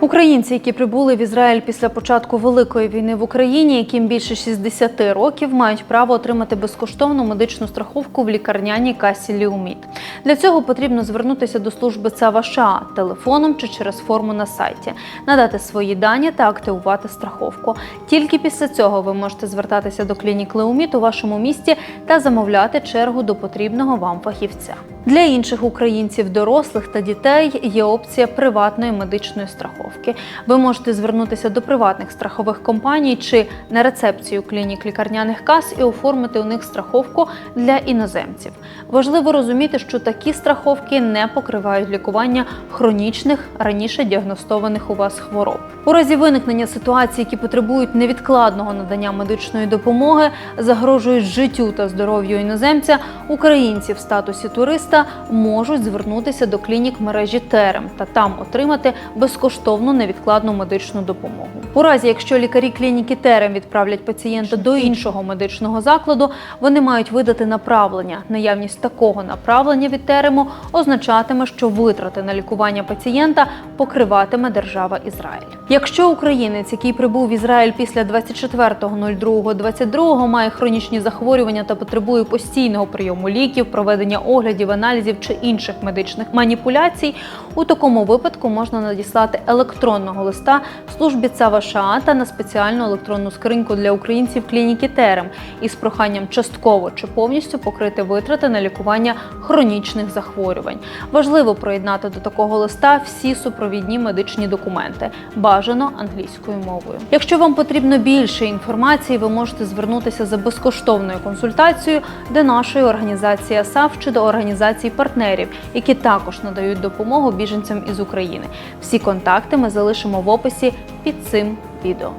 Українці, які прибули в Ізраїль після початку великої війни в Україні, яким більше 60 років, мають право отримати безкоштовну медичну страховку в лікарняній касі Ліуміт. Для цього потрібно звернутися до служби ЦАВА телефоном чи через форму на сайті, надати свої дані та активувати страховку. Тільки після цього ви можете звертатися до клінік Леуміт у вашому місті та замовляти чергу до потрібного вам фахівця. Для інших українців, дорослих та дітей є опція приватної медичної страховки. Ви можете звернутися до приватних страхових компаній чи на рецепцію клінік лікарняних кас і оформити у них страховку для іноземців. Важливо розуміти, що такі страховки не покривають лікування хронічних раніше діагностованих у вас хвороб. У разі виникнення ситуацій, які потребують невідкладного надання медичної допомоги, загрожують життю та здоров'ю іноземця, українці в статусі туриста можуть звернутися до клінік мережі Терем та там отримати безкоштовну невідкладну медичну допомогу. У разі, якщо лікарі клініки Терем відправлять пацієнта до іншого медичного закладу, вони мають видати направлення. Наявність такого направлення від терему означатиме, що витрати на лікування пацієнта покриватиме держава Ізраїль. Якщо українець, який прибув в Ізраїль після 24.02.22, має хронічні захворювання та потребує постійного прийому ліків, проведення оглядів, аналізів чи інших медичних маніпуляцій, у такому випадку можна надіслати електронного листа службі ЦАВА та на спеціальну електронну скриньку для українців клініки Терем із проханням частково чи повністю покрити витрати на лікування хронічних захворювань. Важливо проєднати до такого листа всі супровідні медичні документи, бажано англійською мовою. Якщо вам потрібно більше інформації, ви можете звернутися за безкоштовною консультацією до нашої організації АСАФ чи до організацій партнерів, які також надають допомогу біженцям із України. Всі контакти ми залишимо в описі під цим відео.